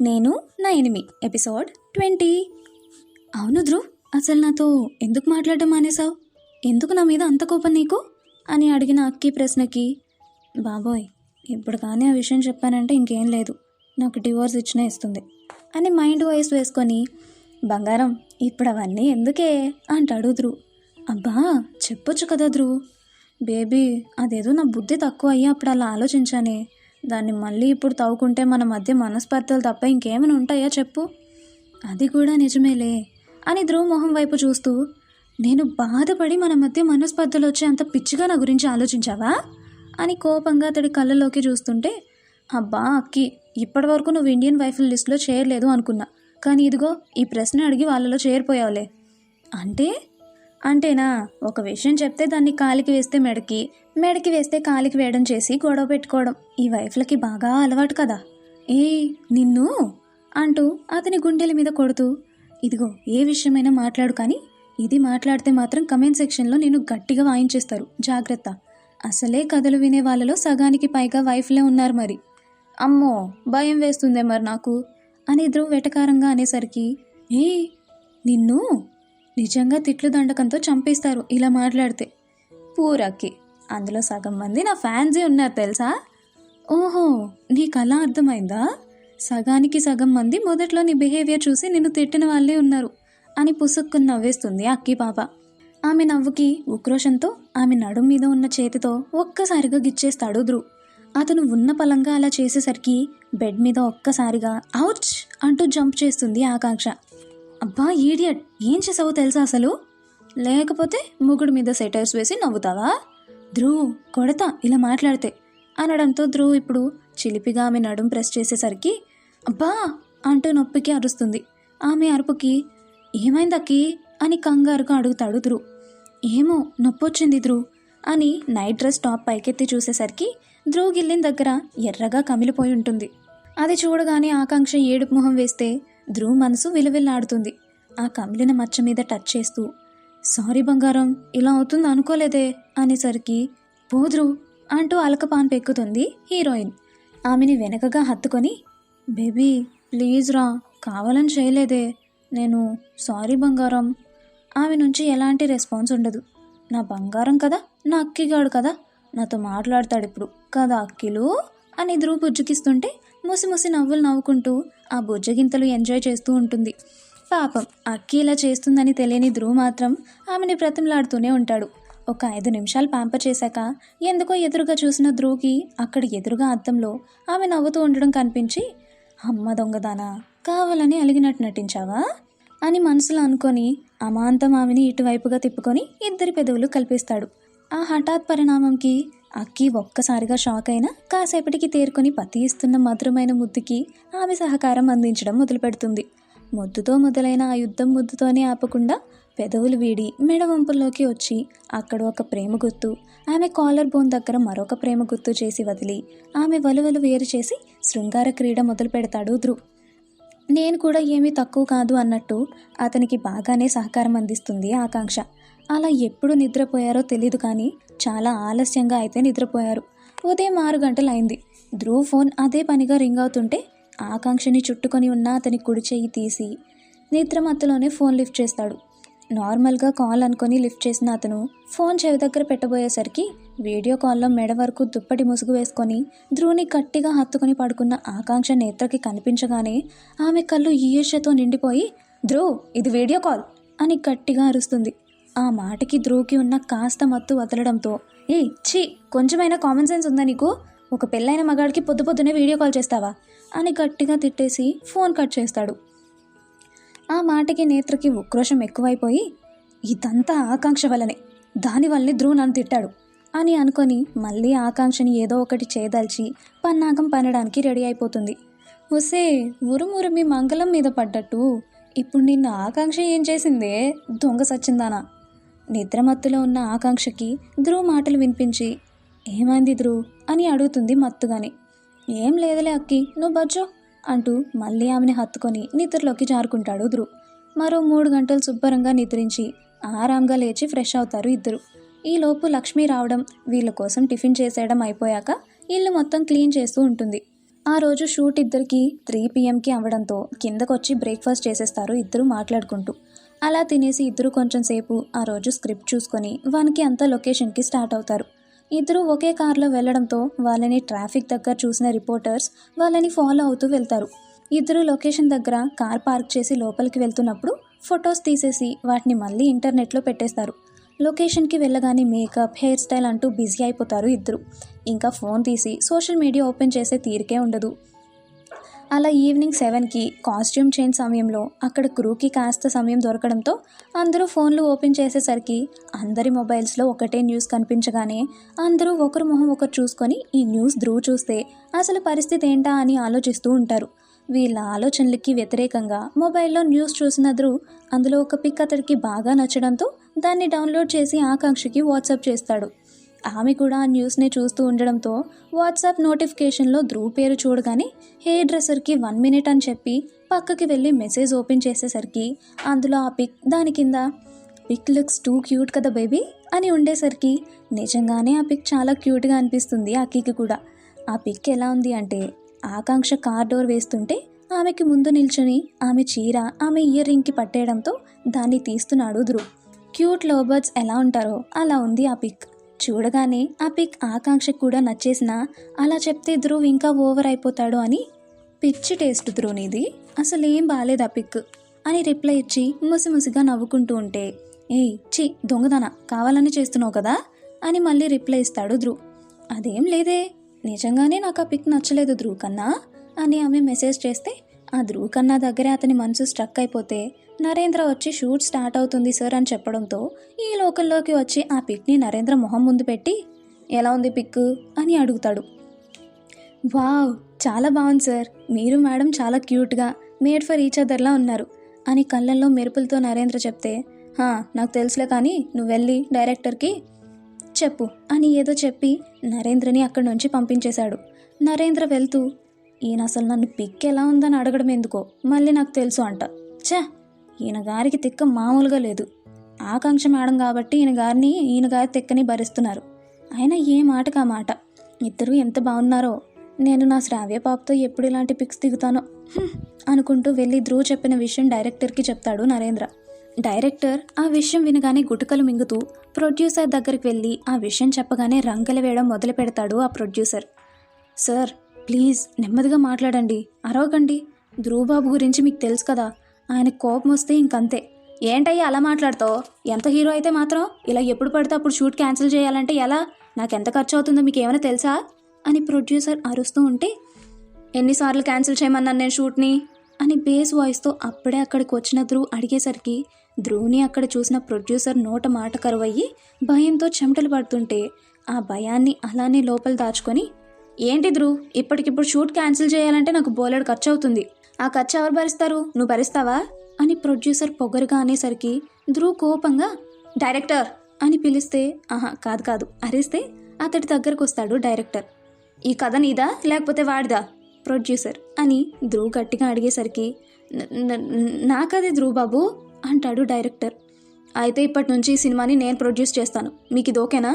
నేను నా enemy episode twenty. అవును ధ్రువ్ అసలు నాతో ఎందుకు మాట్లాడడం మానేశావు? ఎందుకు నా మీద అంత కోపం నీకు? అని అడిగిన అక్కి ప్రశ్నకి బాబోయ్ ఇప్పుడు కానీ ఆ విషయం చెప్పానంటే ఇంకేం లేదు నాకు డివోర్స్ ఇచ్చినా ఇస్తుంది అని మైండ్ వాయిస్ వేసుకొని బంగారం ఇప్పుడు అవన్నీ ఎందుకే? అంటాడు ధ్రువ్. అబ్బా చెప్పొచ్చు కదా ధ్రువ్. బేబీ అదేదో నా బుద్ధి తక్కువ అయ్యి అప్పుడు అలా ఆలోచించానే. దాన్ని మళ్ళీ ఇప్పుడు తవ్వుకుంటే మన మధ్య మనస్పర్ధలు తప్ప ఇంకేమైనా ఉంటాయా చెప్పు? అది కూడా నిజమేలే అని ధ్రువ్ మొహం వైపు చూస్తూ నేను బాధపడి మన మధ్య మనస్పర్ధలు వచ్చే అంత పిచ్చిగా నా గురించి ఆలోచించావా? అని కోపంగా అతడి కళ్ళలోకి చూస్తుంటే అబ్బా అక్కి ఇప్పటివరకు నువ్వు ఇండియన్ వైఫుల్ లిస్ట్లో చేరలేదు అనుకున్నా. కానీ ఇదిగో ఈ ప్రశ్న అడిగి వాళ్ళలో చేరిపోయావులే. అంటే? అంటేనా ఒక విషయం చెప్తే దాన్ని కాలికి వేస్తే మెడకి మెడకి వేస్తే కాలికి వేయడం చేసి గొడవ పెట్టుకోవడం ఈ వైఫ్లకి బాగా అలవాటు కదా. ఏ నిన్ను? అంటూ అతని గుండెల మీద కొడుతూ ఇదిగో ఏ విషయమైనా మాట్లాడు కానీ ఇది మాట్లాడితే మాత్రం కమెంట్ సెక్షన్లో నేను గట్టిగా వాయించేస్తారు. జాగ్రత్త. అసలే కథలు వినే వాళ్ళలో సగానికి పైగా వైఫ్లే ఉన్నారు మరి. అమ్మో భయం వేస్తుందే మరి నాకు? అని ధ్రువ్ వెటకారంగా అనేసరికి ఏ నిన్ను? నిజంగా తిట్లు దండకంతో చంపేస్తారు ఇలా మాట్లాడితే. పూరక్కి అందులో సగం మంది నా ఫ్యాన్సే ఉన్నారు తెలుసా? ఓహో నీకు అలా అర్థమైందా? సగానికి సగం మంది మొదట్లో నీ బిహేవియర్ చూసి నిన్ను తిట్టిన వాళ్ళే ఉన్నారు అని పుసుక్కుని నవ్వేస్తుంది అక్కి పాప. ఆమె నవ్వుకి ఉక్రోషంతో ఆమె నడుం మీద ఉన్న చేతితో ఒక్కసారిగా గిచ్చేస్తాడు ధ్రువ్. అతను ఉన్న పలంగా అలా చేసేసరికి బెడ్ మీద ఒక్కసారిగా అవుచ్ అంటూ జంప్ చేస్తుంది ఆకాంక్ష. అబ్బా ఈడియట్ ఏం చేసావో తెలుసా అసలు? లేకపోతే ముగుడు మీద సెటర్స్ వేసి నవ్వుతావా? ధ్రువ్ కొడతా ఇలా మాట్లాడితే. అనడంతో ధ్రువ్ ఇప్పుడు చిలిపిగా ఆమె నడుం ప్రెస్ చేసేసరికి అబ్బా అంటూ నొప్పికి అరుస్తుంది. ఆమె అరుపుకి ఏమైందక్కి? అని కంగారుగా అడుగుతాడు ధ్రువ్. ఏమో నొప్పొచ్చింది ధ్రువ్. అని నైట్ డ్రెస్ టాప్ పైకెత్తి చూసేసరికి ధ్రువ్ గిల్లిన దగ్గర ఎర్రగా కమిలిపోయి ఉంటుంది. అది చూడగానే ఆకాంక్ష ఏడుపు మొహం వేస్తే ధ్రువ్ మనసు విలువిల్లాడుతుంది. ఆ కమిలిన మచ్చ మీద టచ్ చేస్తూ సారీ బంగారం ఇలా అవుతుంది అనుకోలేదే అనేసరికి పోద్రు అంటూ అలకపాన్ పెక్కుతుంది హీరోయిన్. ఆమెని వెనకగా హత్తుకొని బేబీ ప్లీజ్ రా కావాలని చేయలేదే నేను సారీ బంగారం ఆమె నుంచి ఎలాంటి రెస్పాన్స్ ఉండదు. నా బంగారం కదా నా అక్కిగాడు కదా నాతో మాట్లాడతాడు ఇప్పుడు కదా అక్కిలు? అని ధ్రువ్ బుజ్జగిస్తుంటే ముసి ముసి నవ్వులు నవ్వుకుంటూ ఆ బుజ్జగింతలు ఎంజాయ్ చేస్తూ ఉంటుంది. పాపం అక్కి ఇలా చేస్తుందని తెలియని ధ్రువ్ మాత్రం ఆమెని బ్రతిమలాడుతూనే ఉంటాడు. ఒక ఐదు నిమిషాలు పాంప చేశాక ఎందుకో ఎదురుగా చూసిన ధ్రువ్కి అక్కడ ఎదురుగా అద్దంలో ఆమె నవ్వుతూ ఉండడం కనిపించి అమ్మ దొంగదానా కావాలని అలిగినట్టు నటించావా? అని మనసులో అనుకొని అమాంతం ఆమెని ఇటువైపుగా తిప్పుకొని ఇద్దరి పెదవులు కల్పిస్తాడు. ఆ హఠాత్ పరిణామంకి అక్కి ఒక్కసారిగా షాక్ అయినా కాసేపటికి తేరుకొని పతి ఇస్తున్న మధురమైన ముద్దుకి ఆమె సహకారం అందించడం మొదలుపెడుతుంది. ముద్దుతో మొదలైన ఆ యుద్ధం ముద్దుతోనే ఆపకుండా పెదవులు వీడి మెడవంపుల్లోకి వచ్చి అక్కడ ఒక ప్రేమ గుర్తు ఆమె కాలర్ బోన్ దగ్గర మరొక ప్రేమ గుర్తు చేసి వదిలి ఆమె వలువలు వేరు చేసి శృంగార క్రీడ మొదలు పెడతాడు ధ్రువ్ నేను కూడా ఏమీ తక్కువ కాదు అన్నట్టు అతనికి బాగానే సహకారం అందిస్తుంది ఆకాంక్ష. అలా ఎప్పుడు నిద్రపోయారో తెలియదు కానీ చాలా ఆలస్యంగా అయితే నిద్రపోయారు. ఉదయం ఆరు గంటలైంది. ధ్రువ్ ఫోన్ అదే పనిగా రింగ్ అవుతుంటే ఆకాంక్షని చుట్టుకొని ఉన్న అతని కుడి చెయ్యి తీసి నిద్రమత్తులోనే ఫోన్ లిఫ్ట్ చేస్తాడు. నార్మల్గా కాల్ అనుకొని లిఫ్ట్ చేసిన అతను ఫోన్ చెవి దగ్గర పెట్టబోయేసరికి వీడియో కాల్లో మెడ వరకు దుప్పటి ముసుగు వేసుకొని ధ్రువుని గట్టిగా హత్తుకొని పడుకున్న ఆకాంక్ష నేత్రకి కనిపించగానే ఆమె కళ్ళు ఈర్ష్యతో నిండిపోయి ధ్రువ్ ఇది వీడియో కాల్ అని గట్టిగా అరుస్తుంది. ఆ మాటకి ద్రోకి ఉన్న కాస్త మత్తు వదలడంతో ఏ ఛీ కొంచెమైనా కామన్ సెన్స్ ఉందా నీకు? ఒక పెళ్ళైన మగాడికి పొద్దు పొద్దునే వీడియో కాల్ చేస్తావా? అని గట్టిగా తిట్టేసి ఫోన్ కట్ చేస్తాడు. ఆ మాటకి నేత్రకి ఉక్రోషం ఎక్కువైపోయి ఇదంతా ఆకాంక్ష వల్లనే. దానివల్లనే ధ్రువ్ నన్ను తిట్టాడు అని అనుకొని మళ్ళీ ఆకాంక్షని ఏదో ఒకటి చేయదలిచి పన్నాగం పనడానికి రెడీ అయిపోతుంది. ఒసే ఉరుమురు మీ మంగళం మీద పడ్డట్టు. ఇప్పుడు నిన్న ఆకాంక్ష ఏం చేసిందే? దొంగ సచ్చిందానా? నిద్రమత్తులో ఉన్న ఆకాంక్షకి ధ్రువ్ మాటలు వినిపించి ఏమైంది ధ్రువ్? అని అడుగుతుంది మత్తుగాని. ఏం లేదులే అక్కి నువ్వు బజ్జో అంటూ మళ్ళీ ఆమెని హత్తుకొని నిద్రలోకి జారుకుంటాడు ధ్రువ్. మరో మూడు గంటలు శుభ్రంగా నిద్రించి ఆరాంగా లేచి ఫ్రెష్ అవుతారు ఇద్దరు. ఈలోపు లక్ష్మి రావడం వీళ్ళ కోసం టిఫిన్ చేసేయడం అయిపోయాక ఇల్లు మొత్తం క్లీన్ చేస్తూ ఉంటుంది. ఆ రోజు షూట్ ఇద్దరికి త్రీ పిఎంకి అవ్వడంతో కిందకొచ్చి బ్రేక్ఫాస్ట్ చేసేస్తారు ఇద్దరు మాట్లాడుకుంటూ. అలా తినేసి ఇద్దరు కొంచెం సేపు ఆ రోజు స్క్రిప్ట్ చూసుకొని వానికి అంత లొకేషన్కి స్టార్ట్ అవుతారు. ఇద్దరు ఒకే కార్లో వెళ్ళడంతో వాళ్ళని ట్రాఫిక్ దగ్గర చూసిన రిపోర్టర్స్ వాళ్ళని ఫాలో అవుతూ వెళ్తారు. ఇద్దరు లొకేషన్ దగ్గర కార్ పార్క్ చేసి లోపలికి వెళ్తున్నప్పుడు ఫొటోస్ తీసేసి వాటిని మళ్ళీ ఇంటర్నెట్లో పెట్టేస్తారు. లొకేషన్కి వెళ్ళగానే మేకప్ హెయిర్ స్టైల్ అంటూ బిజీ అయిపోతారు ఇద్దరు. ఇంకా ఫోన్ తీసి సోషల్ మీడియా ఓపెన్ చేసే తీరికే ఉండదు. అలా ఈవినింగ్ సెవెన్కి కాస్ట్యూమ్ చేంజ్ సమయంలో అక్కడ క్రూకి కాస్త సమయం దొరకడంతో అందరూ ఫోన్లు ఓపెన్ చేసేసరికి అందరి మొబైల్స్లో ఒకటే న్యూస్ కనిపించగానే అందరూ ఒకరు మొహం ఒకరు చూసుకొని ఈ న్యూస్ ధ్రువ్ చూస్తే అసలు పరిస్థితి ఏంటా అని ఆలోచిస్తూ ఉంటారు. వీళ్ళ ఆలోచనలకి వ్యతిరేకంగా మొబైల్లో న్యూస్ చూసిన ధ్రువ్ అందులో ఒక పిక్ అతడికి బాగా నచ్చడంతో దాన్ని డౌన్లోడ్ చేసి ఆకాంక్షకి వాట్సాప్ చేస్తాడు. ఆమె కూడా ఆ న్యూస్ని చూస్తూ ఉండడంతో వాట్సాప్ నోటిఫికేషన్లో ధ్రువ్ పేరు చూడగానే హెయిర్ డ్రెస్సర్కి వన్ మినిట్ అని చెప్పి పక్కకి వెళ్ళి మెసేజ్ ఓపెన్ చేసేసరికి అందులో ఆ పిక్ దాని కింద పిక్ లుక్స్ టూ క్యూట్ కదా బేబీ? అని ఉండేసరికి నిజంగానే ఆ పిక్ చాలా క్యూట్గా అనిపిస్తుంది అక్కీకి కూడా. ఆ పిక్ ఎలా ఉంది అంటే ఆకాంక్ష కార్ డోర్ వేస్తుంటే ఆమెకి ముందు నిల్చుని ఆమె చీర ఆమె ఇయర్ రింగ్కి పట్టేయడంతో దాన్ని తీస్తున్నాడు ధ్రువ్. క్యూట్ లవ్ బర్డ్స్ ఎలా ఉంటారో అలా ఉంది ఆ పిక్. చూడగానే ఆ పిక్ ఆకాంక్షకు కూడా నచ్చేసిన అలా చెప్తే ధ్రువ్ ఇంకా ఓవర్ అయిపోతాడు అని పిచ్చి టేస్ట్ ధ్రువునిది అసలేం అసలు ఏం బాగాలేదు ఆ పిక్ అని రిప్లై ఇచ్చి ముసిముసిగా నవ్వుకుంటూ ఉంటే ఏయ్ చి దొంగదన కావాలని చేస్తున్నావు కదా అని మళ్ళీ రిప్లై ఇస్తాడు ధ్రువ్. అదేం లేదే నిజంగానే నాకు ఆ పిక్ నచ్చలేదు ధ్రువ్ కన్నా అని ఆమె మెసేజ్ చేస్తే ఆ ధ్రువ్ కన్నా దగ్గరే అతని మనసు స్ట్రక్ అయిపోతే నరేంద్ర వచ్చి షూట్ స్టార్ట్ అవుతుంది సార్ అని చెప్పడంతో ఈ లోకల్లోకి వచ్చి ఆ పిక్ని నరేంద్ర మొహం ముందు పెట్టి ఎలా ఉంది పిక్ అని అడుగుతాడు. వావ్ చాలా బాగుంది సార్. మీరు మేడం చాలా క్యూట్గా మేడ్ ఫర్ ఈచ్ అదర్లా ఉన్నారు అని కళ్ళల్లో మెరుపులతో నరేంద్ర చెప్తే "హా, నాకు తెలుసులే కానీ నువ్వు వెళ్ళి డైరెక్టర్కి చెప్పు అని ఏదో చెప్పి నరేంద్రని అక్కడి నుంచి పంపించేశాడు. నరేంద్ర వెళ్తూ ఈయన అసలు నన్ను పిక్ ఎలా ఉందని అడగడం ఎందుకో మళ్ళీ నాకు తెలుసు అంట. ఛే! ఈయన గారికి తిక్క మామూలుగా లేదు. ఆకాంక్ష మేడం కాబట్టి ఈయన గారిని ఈయన గారి తిక్కని భరిస్తున్నారు. అయినా ఏ మాటకా మాట? ఇద్దరు ఎంత బాగున్నారో. నేను నా శ్రావ్య పాపతో ఎప్పుడు ఇలాంటి పిక్స్ దిగుతానో. అనుకుంటూ వెళ్ళి ధ్రువ్ చెప్పిన విషయం డైరెక్టర్కి చెప్తాడు నరేంద్ర. డైరెక్టర్ ఆ విషయం వినగానే గుటకలు మింగుతూ ప్రొడ్యూసర్ దగ్గరికి వెళ్ళి ఆ విషయం చెప్పగానే రంకెలు వేయడం మొదలు పెడతాడు ఆ ప్రొడ్యూసర్. సార్ ప్లీజ్ నెమ్మదిగా మాట్లాడండి. అరవకండి. ధ్రువబాబు గురించి మీకు తెలుసు కదా. ఆయన కోపం వస్తే ఇంకంతే. ఏంటయ్యా అలా మాట్లాడతావు? ఎంత హీరో అయితే మాత్రం ఇలా ఎప్పుడు పడితే అప్పుడు షూట్ క్యాన్సిల్ చేయాలంటే ఎలా? నాకు ఎంత ఖర్చు అవుతుందో మీకు ఏమైనా తెలుసా? అని ప్రొడ్యూసర్ అరుస్తూ ఉంటే ఎన్నిసార్లు క్యాన్సిల్ చేయమన్నాను నేను షూట్ని? అని బేస్ వాయిస్తో అప్పుడే అక్కడికి వచ్చిన ధ్రువ్ అడిగేసరికి ధ్రువ్ని అక్కడ చూసిన ప్రొడ్యూసర్ నోట మాట కరువయ్యి భయంతో చెమటలు పడుతుంటే ఆ భయాన్ని అలానే లోపల దాచుకొని ఏంటి ధ్రువ్? ఇప్పటికిప్పుడు షూట్ క్యాన్సిల్ చేయాలంటే నాకు బోలెడు ఖర్చు అవుతుంది ఆ ఖర్చు ఎవరు భరిస్తారు? నువ్వు భరిస్తావా? అని ప్రొడ్యూసర్ పొగరుగా అనేసరికి ధ్రువ్ కోపంగా డైరెక్టర్! అని పిలిస్తే ఆహా కాదు కాదు అరిస్తే అతడి దగ్గరకు వస్తాడు డైరెక్టర్. ఈ కథ నీదా? లేకపోతే వాడిదా? ప్రొడ్యూసర్ అని ధ్రువ్ గట్టిగా అడిగేసరికి నా కదే ధ్రువ్ బాబు? అంటాడు డైరెక్టర్. అయితే ఇప్పటి నుంచి ఈ సినిమాని నేను ప్రొడ్యూస్ చేస్తాను. మీకు ఇది ఓకేనా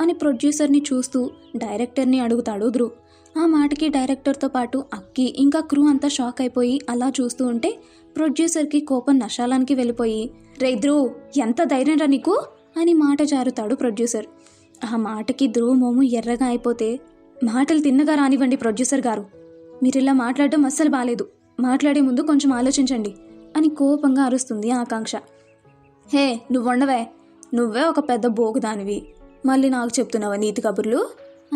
అని ప్రొడ్యూసర్ని చూస్తూ డైరెక్టర్ని అడుగుతాడు ధ్రువ్. ఆ మాటకి డైరెక్టర్తో పాటు అక్కి ఇంకా క్రూ అంతా షాక్ అయిపోయి అలా చూస్తూ ఉంటే ప్రొడ్యూసర్కి కోపం నశాలానికి వెళ్ళిపోయి రే ధ్రువ్ ఎంత ధైర్యం రా నీకు? అని మాట జారుతాడు ప్రొడ్యూసర్. ఆ మాటకి ధ్రువ్ మోము ఎర్రగా అయిపోతే మాటలు తిన్నగా రానివ్వండి ప్రొడ్యూసర్ గారు. మీరు ఇలా మాట్లాడడం అస్సలు బాలేదు. మాట్లాడే ముందు కొంచెం ఆలోచించండి అని కోపంగా అరుస్తుంది ఆకాంక్ష. హే నువ్వుండవే. నువ్వే ఒక పెద్ద బోగుదానివి. మళ్ళీ నాకు చెప్తున్నావా నీతి కబుర్లు?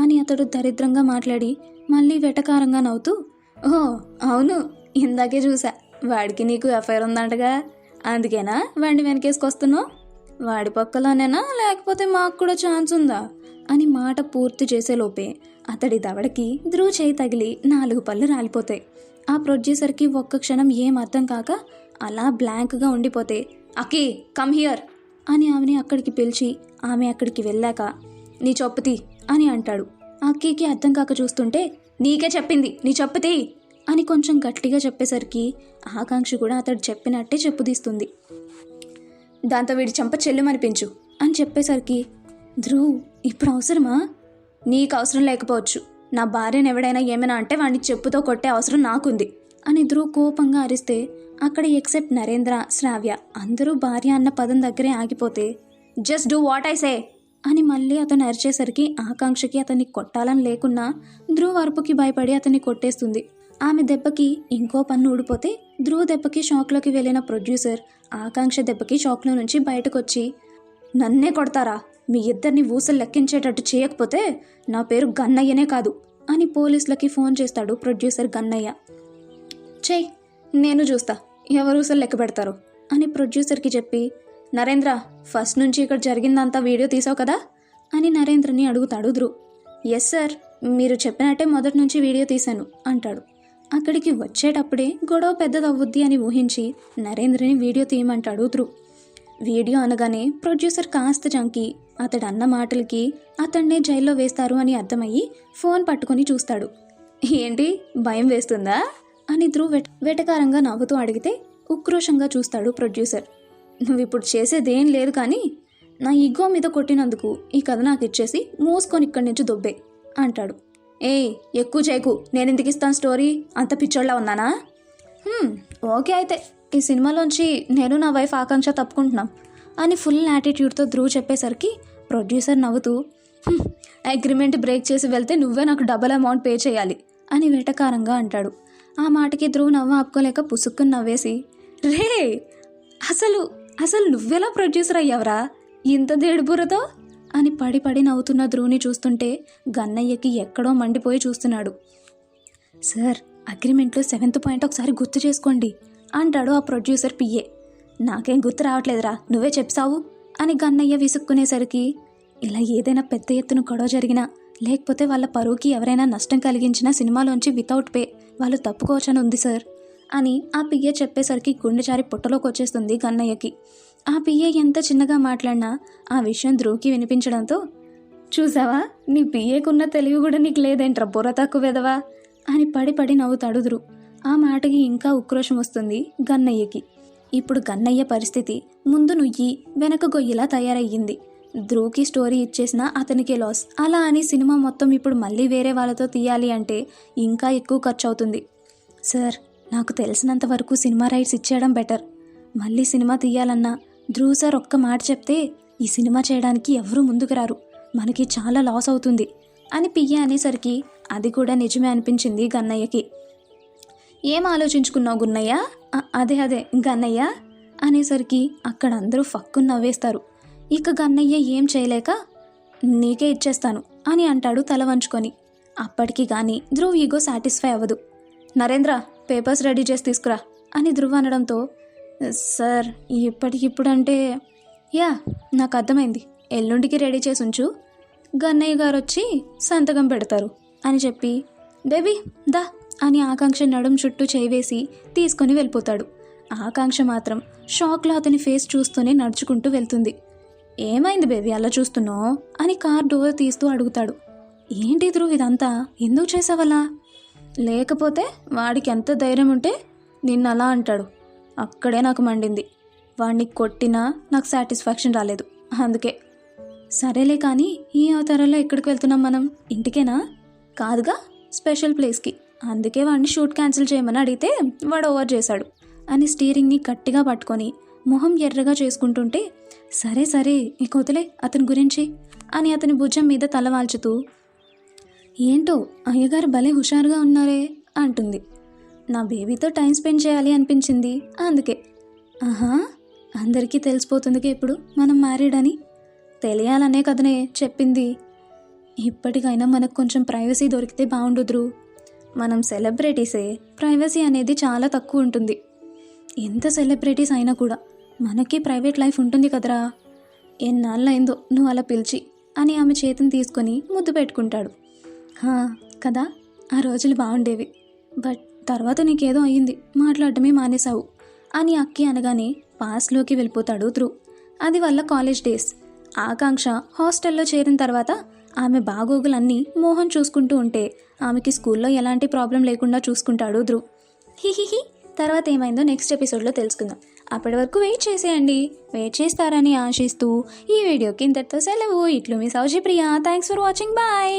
అని అతడు దరిద్రంగా మాట్లాడి మళ్ళీ వెటకారంగా నవ్వుతూ ఓ అవును ఇందాకే చూసా వాడికి నీకు ఎఫ్ఐఆర్ ఉందంటగా. అందుకేనా వాడిని వెనకేసుకొస్తున్నావు? వాడి పక్కలోనేనా? లేకపోతే మాకు కూడా ఛాన్స్ ఉందా? అని మాట పూర్తి చేసేలోపే అతడి దవడకి ధ్రువ చేయి తగిలి నాలుగు పళ్ళు రాలిపోతాయి. ఆ ప్రొడ్యూసర్కి ఒక్క క్షణం ఏం అర్థం కాక అలా బ్లాంక్గా ఉండిపోతే అకీ కమ్ హియర్. అని ఆమెని అక్కడికి పిలిచి ఆమె అక్కడికి వెళ్ళాక నీ చొప్పుతి అని అంటాడు. అక్కీకి అర్థం కాక చూస్తుంటే నీకే చెప్పింది నీ చెప్పుతి అని కొంచెం గట్టిగా చెప్పేసరికి ఆకాంక్ష కూడా అతడు చెప్పినట్టే చెప్పుదీస్తుంది దాంతో వీడి చెంప చెల్లుమనిపించు అని చెప్పేసరికి ధ్రువ్ ఇప్పుడు అవసరమా? నీకు అవసరం లేకపోవచ్చు. నా భార్యను ఎవడైనా ఏమైనా అంటే వాడిని చెప్పుతో కొట్టే అవసరం నాకుంది. అని ధ్రువ్ కోపంగా అరిస్తే అక్కడ ఎక్సెప్ట్ నరేంద్ర శ్రావ్య అందరూ భార్య అన్న పదం దగ్గరే ఆగిపోతే just do what I say అని మళ్ళీ అతను అరిచేసరికి ఆకాంక్షకి అతన్ని కొట్టాలని లేకున్నా ధ్రువ్ అరుపుకి భయపడి అతన్ని కొట్టేస్తుంది. ఆమె దెబ్బకి ఇంకో పన్ను ఊడిపోతే ధ్రువ్ దెబ్బకి షాక్లోకి వెళ్ళిన ప్రొడ్యూసర్ ఆకాంక్ష దెబ్బకి షాక్లో నుంచి బయటకొచ్చి నన్నే కొడతారా? మీ ఇద్దరిని ఊసలు లెక్కించేటట్టు చేయకపోతే నా పేరు గన్నయ్యనే కాదు అని పోలీసులకి ఫోన్ చేస్తాడు ప్రొడ్యూసర్ గన్నయ్య. చెయ్ నేను చూస్తా. ఎవరు ఊసలు లెక్క పెడతారు? అని ప్రొడ్యూసర్కి చెప్పి నరేంద్ర ఫస్ట్ నుంచి ఇక్కడ జరిగిందంతా వీడియో తీసావు కదా? అని నరేంద్రని అడుగుతాడు ధ్రువ్. ఎస్ సార్ మీరు చెప్పినట్టే మొదటి నుంచి వీడియో తీశాను అంటాడు. అక్కడికి వచ్చేటప్పుడే గొడవ పెద్దదవ్వుద్ది అని ఊహించి నరేంద్రని వీడియో తీయమంటాడు ధ్రువ్. వీడియో అనగానే ప్రొడ్యూసర్ కాస్త జంకి అతడు అన్న మాటలకి అతన్నే జైల్లో వేస్తారు అని అర్థమయ్యి ఫోన్ పట్టుకొని చూస్తాడు. ఏంటి భయం వేస్తుందా? అని ధ్రువ్ వేటకారంగా వెటకారంగా నవ్వుతూ అడిగితే ఉక్రోషంగా చూస్తాడు ప్రొడ్యూసర్. నువ్వు ఇప్పుడు చేసేదేం లేదు కానీ నా ఈగో మీద కొట్టినందుకు ఈ కథ నాకు ఇచ్చేసి మూసుకొని ఇక్కడి నుంచి దొబ్బే అంటాడు. ఏయ్ ఎక్కువ చేయకు. నేను ఎందుకు ఇస్తాను స్టోరీ? అంత పిచ్చోళ్ళ ఉన్నానా? ఓకే అయితే. ఈ సినిమాలోంచి నేను నా వైఫ్ ఆకాంక్ష తప్పుకుంటున్నాం అని ఫుల్ యాటిట్యూడ్తో ధ్రువ్ చెప్పేసరికి ప్రొడ్యూసర్ నవ్వుతూ అగ్రిమెంట్ బ్రేక్ చేసి వెళ్తే నువ్వే నాకు డబల్ అమౌంట్ పే చేయాలి అని వెటకారంగా అంటాడు. ఆ మాటకి ధ్రువ్ నవ్వు ఆపుకోలేక పుసుక్కుని నవ్వేసి రే అసలు అసలు నువ్వెలా ప్రొడ్యూసర్ అయ్యావరా? ఇంత దేడుబురతో అని పడి పడి నవ్వుతున్న ధ్రువుని చూస్తుంటే గన్నయ్యకి ఎక్కడో మండిపోయి చూస్తున్నాడు. సార్ అగ్రిమెంట్లో సెవెంత్ పాయింట్ ఒకసారి గుర్తు చేసుకోండి అంటాడు ఆ ప్రొడ్యూసర్ పిఏ. నాకేం గుర్తు రావట్లేదురా నువ్వే చెప్సావు అని గన్నయ్య విసుక్కునేసరికి ఇలా ఏదైనా పెద్ద ఎత్తున గొడవ జరిగినా లేకపోతే వాళ్ళ పరువుకి ఎవరైనా నష్టం కలిగించినా సినిమాలోంచి వితౌట్ పే వాళ్ళు తప్పుకోవచ్చని ఉంది సార్. అని ఆ పియ్య చెప్పేసరికి గుండెచారి పుట్టలోకి వచ్చేస్తుంది గన్నయ్యకి ఆ పియ్య ఎంత చిన్నగా మాట్లాడినా ఆ విషయం ధ్రువుకి వినిపించడంతో చూసావా? నీ పియ్యకున్న తెలివి కూడా నీకు లేదేంట్రా బుర్ర తక్కువ వెదవా? అని పడి పడి నవ్వుతాడు ధ్రువు ఆ మాటకి ఇంకా ఉక్రోషం వస్తుంది గన్నయ్యకి ఇప్పుడు గన్నయ్య పరిస్థితి ముందు నుయ్యి వెనక గొయ్యిలా తయారయ్యింది. ధ్రువ్కి స్టోరీ ఇచ్చేసినా అతనికే లాస్ అలా అని సినిమా మొత్తం ఇప్పుడు మళ్ళీ వేరే వాళ్ళతో తీయాలి అంటే ఇంకా ఎక్కువ ఖర్చు అవుతుంది సార్ నాకు తెలిసినంత వరకు సినిమా రైట్స్ ఇచ్చేయడం బెటర్ మళ్ళీ సినిమా తీయాలన్నా ధ్రువ్ సార్ ఒక్క మాట చెప్తే ఈ సినిమా చేయడానికి ఎవరూ ముందుకు రారు. మనకి చాలా లాస్ అవుతుంది అని పియ్య అనేసరికి అది కూడా నిజమే అనిపించింది గన్నయ్యకి. ఏం ఆలోచించుకున్నావు గున్నయ్య? అదే అదే గన్నయ్య అనేసరికి అక్కడ అందరూ ఫక్కు నవ్వేస్తారు. ఇక గన్నయ్య ఏం చేయలేక నీకే ఇచ్చేస్తాను అని అంటాడు తల వంచుకొని. అప్పటికి కానీ ధ్రువ్ ఈగో సాటిస్ఫై అవ్వదు. నరేంద్ర పేపర్స్ రెడీ చేసి తీసుకురా అని ధ్రువ్ అనడంతో సార్ ఇప్పటికిప్పుడంటే యా నాకు అర్థమైంది. ఎల్లుండికి రెడీ చేసి ఉంచు. గన్నయ్య గారు వచ్చి సంతకం పెడతారు అని చెప్పి బేబీ దా అని ఆకాంక్ష నడుం చుట్టూ చేయివేసి తీసుకొని వెళ్ళిపోతాడు. ఆకాంక్ష మాత్రం షాక్లో అతని ఫేస్ చూస్తూనే నడుచుకుంటూ వెళ్తుంది. ఏమైంది బేబీ అలా చూస్తున్నావు? అని కార్ డోర్ తీస్తూ అడుగుతాడు. ఏంటి ధ్రువ్ ఇదంతా? ఎందుకు చేసావలా లేకపోతే వాడికి ఎంత ధైర్యం ఉంటే నిన్ను అలా అంటాడు. అక్కడే నాకు మండింది. వాడిని కొట్టినా నాకు సాటిస్ఫాక్షన్ రాలేదు. అందుకే. సరేలే కానీ ఈ అవతారంలో ఎక్కడికి వెళ్తున్నాం మనం? ఇంటికేనా? కాదుగా స్పెషల్ ప్లేస్కి. అందుకే వాడిని షూట్ క్యాన్సిల్ చేయమని అడిగితే వాడు ఓవర్ చేశాడు. అని స్టీరింగ్ని గట్టిగా పట్టుకొని మొహం ఎర్రగా చేసుకుంటుంటే సరే సరే ఇక వదిలే అతని గురించి అని అతని భుజం మీద తలవాల్చుతూ ఏంటో అయ్యగారు భలే హుషారుగా ఉన్నారే అంటుంది. నా బేబీతో టైం స్పెండ్ చేయాలి అనిపించింది అందుకే. ఆహా అందరికీ తెలిసిపోతుందిగా ఇప్పుడు మనం మ్యారీడ్ అని తెలియాలనే కదనే చెప్పింది. ఇప్పటికైనా మనకు కొంచెం ప్రైవసీ దొరికితే బాగుండుద్రు మనం సెలబ్రిటీసే ప్రైవసీ అనేది చాలా తక్కువ ఉంటుంది. ఎంత సెలబ్రిటీస్ అయినా కూడా మనకి ప్రైవేట్ లైఫ్ ఉంటుంది కదరా. ఎన్నాళ్ళైందో నువ్వు అలా పిలిచి అని ఆమె చేతిని తీసుకొని ముద్దు పెట్టుకుంటాడు. కదా? ఆ రోజులు బాగుండేవి. బట్ తర్వాత నీకేదో అయ్యింది మాట్లాడటమే మానేశావు అని అక్కి అనగానే పాస్లోకి వెళ్ళిపోతాడు ధ్రువ్ అది వల్ల కాలేజ్ డేస్ ఆకాంక్ష హాస్టల్లో చేరిన తర్వాత ఆమె బాగోగులన్నీ మోహన్ చూసుకుంటూ ఉంటే ఆమెకి స్కూల్లో ఎలాంటి ప్రాబ్లం లేకుండా చూసుకుంటాడు ధ్రువ్ హిహిహి తర్వాత ఏమైందో నెక్స్ట్ ఎపిసోడ్లో తెలుసుకుందాం. అప్పటి వరకు వెయిట్ చేసేయండి. వెయిట్ చేస్తారని ఆశిస్తూ ఈ వీడియోకి ఇంతటితో సెలవు. ఇట్లు మీ Sowji Priya. Thanks for watching bye